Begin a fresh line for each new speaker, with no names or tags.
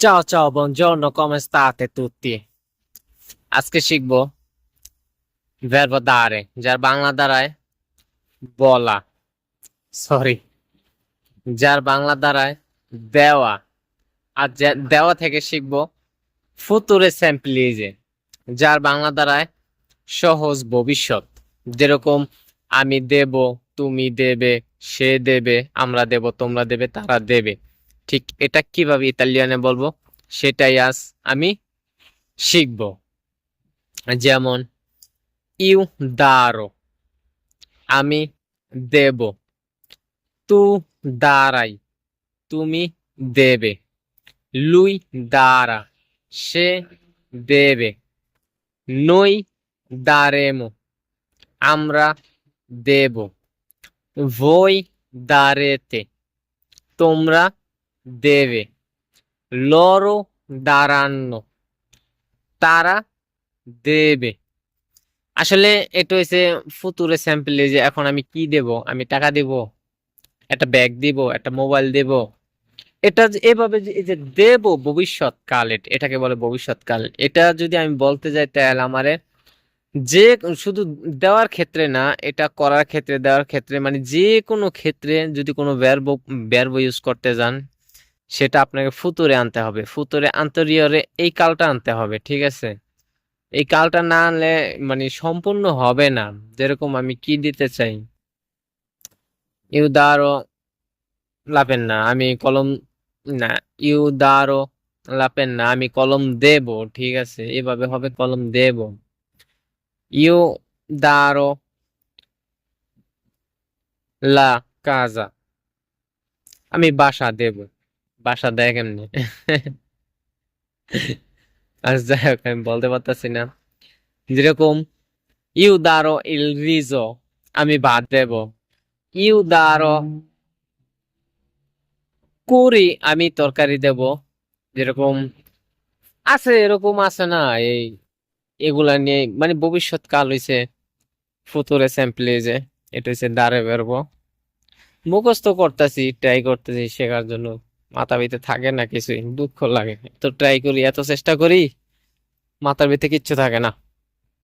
Ciao ciao, buongiorno, come state tutti? আজকে শিখব verbo dare. যার বাংলা দ্বারায় বলা সরি যার বাংলা দ্বারায় দেওয়া আর দেওয়া থেকে শিখব ফুতুরে স্যাম্পলিজে যার বাংলা দ্বারায় সহজ ভবিষ্যৎ যেরকম আমি দেব তুমি দেবে সে দেবে আমরা দেব তোমরা দেবে তারা দেবে ঠিক এটা কীভাবে ইতালিয়ানে বলব? সেটাই আজ আমি শিখব। যেমন, ইউ দারো আমি দেব তু দাঁড়াই তুমি দেবে লুই দাঁড়া সে দেবে নই দাঁড়েমো আমরা দেব ভই darete তোমরা দেবে। loro daranno তারা দেবে। আসলে এটা হচ্ছে ফুতুরে স্যাম্পল যে এখন আমি কি দেব? আমি টাকা দেব, একটা ব্যাগ দিব, একটা মোবাইল দেব। এটা এভাবে যে- দেব ভবিষ্যৎকাল এট- এটাকে বলে ভবিষ্যৎকাল। এটা যদি আমি বলতে যাই তাহলে আমারে যে শুধু দেওয়ার ক্ষেত্রে না, এটা করার ক্ষেত্রে, দেওয়ার ক্ষেত্রে মানে যে কোনো ক্ষেত্রে যদি কোনো verb verb ইউজ করতে যান সেটা আপনাকে ফুতুরে আনতে হবে। ফুতুরে আন্তরিয়রে এই কালটা আনতে হবে, ঠিক আছে? এই কালটা না আনলে মানে সম্পূর্ণ হবে না, যেরকম আমি কি দিতে চাই? ইউদারো লাপেন না, আমি কলম, না ইউদারো লাপেন না, আমি কলম দেব, ঠিক আছে? এভাবে হবে কলম দেব। ইউ দারো লা কাজা, আমি বাসা দেব। বাসা দেয় কেমনি? আর যাই হোক, আমি বলতে পারতাছি না। যেরকম, ইউ দারো ইল রিজো আমি ভাত দেব। ইউ দারো কুরি আমি তরকারি দেব। যেরকম, আছে, এরকম আছে না, এই, এগুলা নিয়ে মানে ভবিষ্যৎ কাল হইছে, ফুতুরে স্যাম্পলেজে এটা হচ্ছে দাঁড়ে বেরবো মুখস্থ করতেছি ট্রাই করতেছি শেখার জন্য। মাথা ভিতরে থাকে না, কিছুই। দুঃখ লাগে। তো ট্রাই করি, এত চেষ্টা করি, মাথার ভিতরে কিচ্ছু থাকে না।